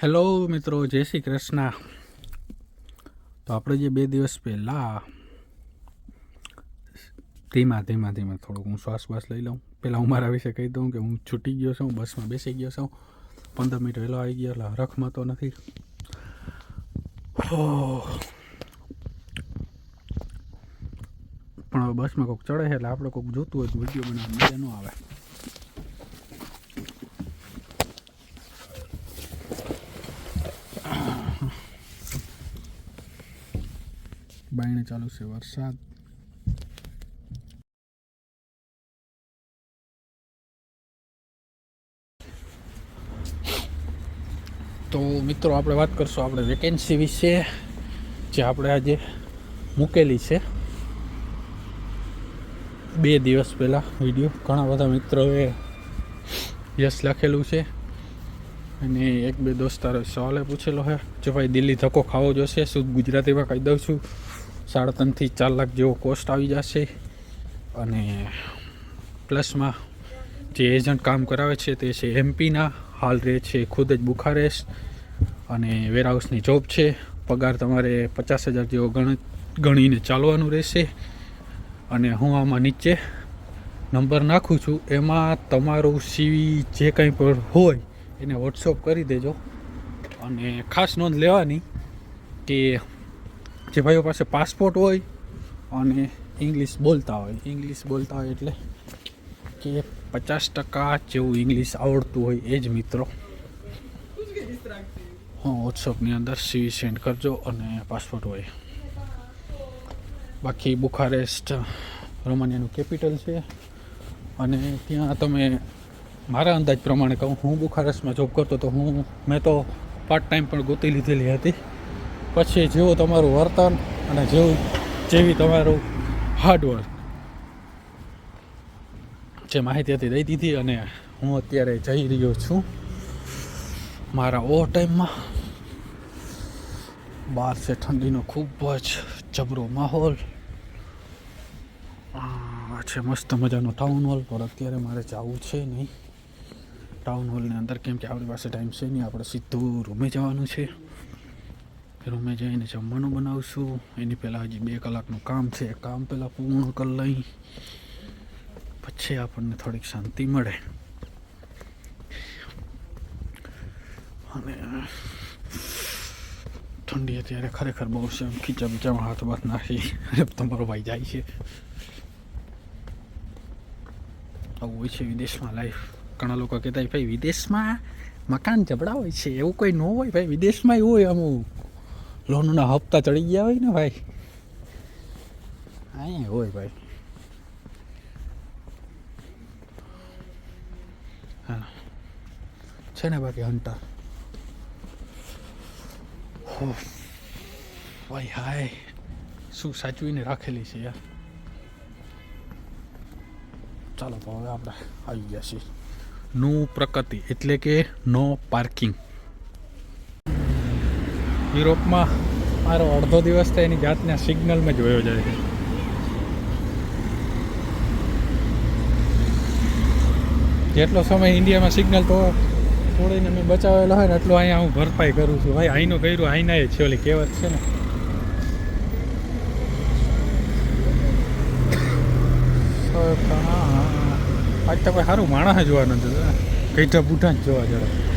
Hello મિત્રો, જય શ્રી કૃષ્ણ. તો આપણે જે બે દિવસ પહેલાં ધીમા ધીમા ધીમા થોડુંક હું શ્વાસ બાસ લઈ લઉં. પહેલાં હું મારા વિશે કહી દઉં કે હું છૂટી ગયો છું બસમાં બેસી ગયો છું. પંદર મિનિટ વહેલો આવી ગયો, એટલે હરખમાં તો નથી. પણ બસમાં કોઈક ચડે છે, એટલે આપણે કોઈક જોતું હોય તો વીડિયો બનાવવા મજા ન આવે. બાયણે ચાલુ છે, વરસાદ. તો મિત્રો, આપણે વાત કરશું આપણે વેકેન્સી વિશે, જે આપણે આજે મૂકેલી છે. બે દિવસ પહેલાં વીડિયો ઘણા બધા મિત્રોએ યસ લખેલું છે. અને એક બે દોસ્તારો સવાલે પૂછેલો છે, જો ભાઈ દિલ્હી ધક્કો ખાવો જોશે શુદ્ધ ગુજરાતીમાં કહી દઉં છું? સાડા ત્રણથી ચાર લાખ જેવો કોસ્ટ આવી જશે. અને પ્લસમાં જે એજન્ટ કામ કરાવે છે તે છે એમપીના હાલ રહે છે ખુદ જ બુખારેસ્ટ અને વેરહાઉસની જોબ છે. પગાર તમારે પચાસ હજાર જેવો ગણ, ગણીને ચાલવાનું રહેશે. અને હું આમાં નીચે નંબર નાખું છું. એમાં તમારું સીવી જે કંઈ પણ હોય એને વોટ્સઅપ કરી દેજો. અને ખાસ નોંધ લેવાની કે જે ભાઈઓ પાસે પાસપોર્ટ હોય અને ઇંગ્લિશ બોલતા હોય. ઇંગ્લિશ બોલતા હોય એટલે કે પચાસ ટકા જેવું ઇંગ્લિશ આવડતું હોય એ જ મિત્રો. હા વોટ્સઅપની અંદર સીવી સેન્ડ કરજો અને પાસપોર્ટ હોય. બાકી બુખારેસ્ટ, રોમાનિયાનું કેપિટલ છે. અને ત્યાં તમે મારા અંદાજ પ્રમાણે કહું, હું બુખારેસ્ટમાં જોબ કરતો તો હું, મેં તો પાર્ટ ટાઈમ પણ ગોતી લીધેલી હતી. પછી જેવું તમારું વર્તન અને જેવું જેવી તમારું હાર્ડવર્ક જે માહિતી હતી દઈ દીધી અને હું અત્યારે જઈ રહ્યો છું મારા ઓવર ટાઈમમાં બહાર છે ઠંડીનો ખૂબ જ જબરો માહોલ. આ છે મસ્ત મજાનો ટાઉન હોલ પણ અત્યારે મારે જવું છે નહીં. ટાઉન હોલની અંદર કેમ કે આપણી પાસે ટાઈમ છે નહીં, આપણે સીધું રૂમે જવાનું છે. રૂમે જઈને જમવાનું બનાવશું. એની પહેલાં હજી બે કલાકનું કામ છે. કામ પહેલાં પૂર્ણ કરી લઈ. પછી આપણને થોડીક શાંતિ મળે. અને ઠંડી અત્યારે ખરેખર બહુ છે. એમ ખીચા બીચામાં હાથ બાથ નાખી તમારો ભાઈ જાય છે. આવું હોય છે વિદેશમાં લાઈફ ઘણા લોકો કહેતા ભાઈ, વિદેશમાં મકાન જબડા હોય છે. એવું કોઈ ન હોય, ભાઈ, વિદેશમાં એવું હોય અમુક. લોનના હપ્તા ચડી ગયા હોય ને ભાઈ? અહીંયા હોય ભાઈ. હા. છે ને બાકી હંટર. ભાઈ, હાય. શું સાચવીને રાખેલી છે યાર? ચાલો તો હવે આપણે આવી ગયા છીએ. નો પ્રકૃતિ એટલે કે નો પાર્કિંગ. યુરોપમાં મારો અડધો દિવસ થાય એની જાતના સિગ્નલમાં જ વયો જાય છે. જેટલો સમય ઇન્ડિયામાં સિગ્નલ તો તોડીને મેં બચાવેલો હોય ને એટલું અહીંયા હું ભરપાઈ કરું છું. ભાઈ, આઈનું કર્યું, આઈના એ છે, ઓલી કહેવત છે ને. આજ તો કોઈ સારું માણસ જોવા નથી કઈઠા બુઢા જ જોવા જડે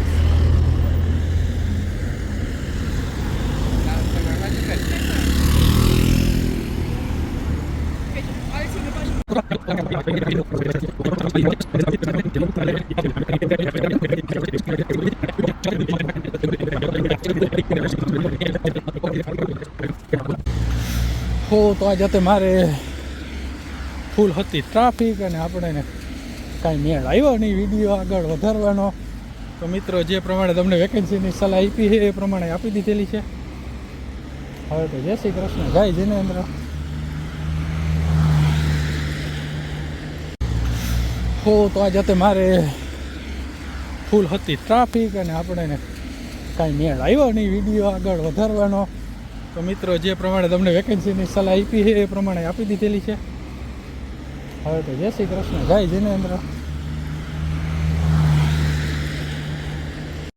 હો, તો આજે તે મારે ફૂલ હતી ટ્રાફિક અને આપણે કાંઈ મેળ આવ્યો નહીં વીડિયો આગળ વધારવાનો. તો મિત્રો, જે પ્રમાણે તમને વેકેન્સીની સલાહ આપી છે, એ પ્રમાણે આપી દીધેલી છે. હવે તો જય શ્રી કૃષ્ણ, જય જિનેન્દ્ર. હો, તો આજે તે મારે ફૂલ હતી ટ્રાફિક અને આપણે કાંઈ મેળ આવ્યો નહીં વીડિયો આગળ વધારવાનો. તો મિત્રો, જે પ્રમાણે તમને વેકેન્સીની સલાહ આપી છે, એ પ્રમાણે આપી દીધેલી છે. હવે તો જય શ્રી કૃષ્ણ. જય જિનેન્દ્ર.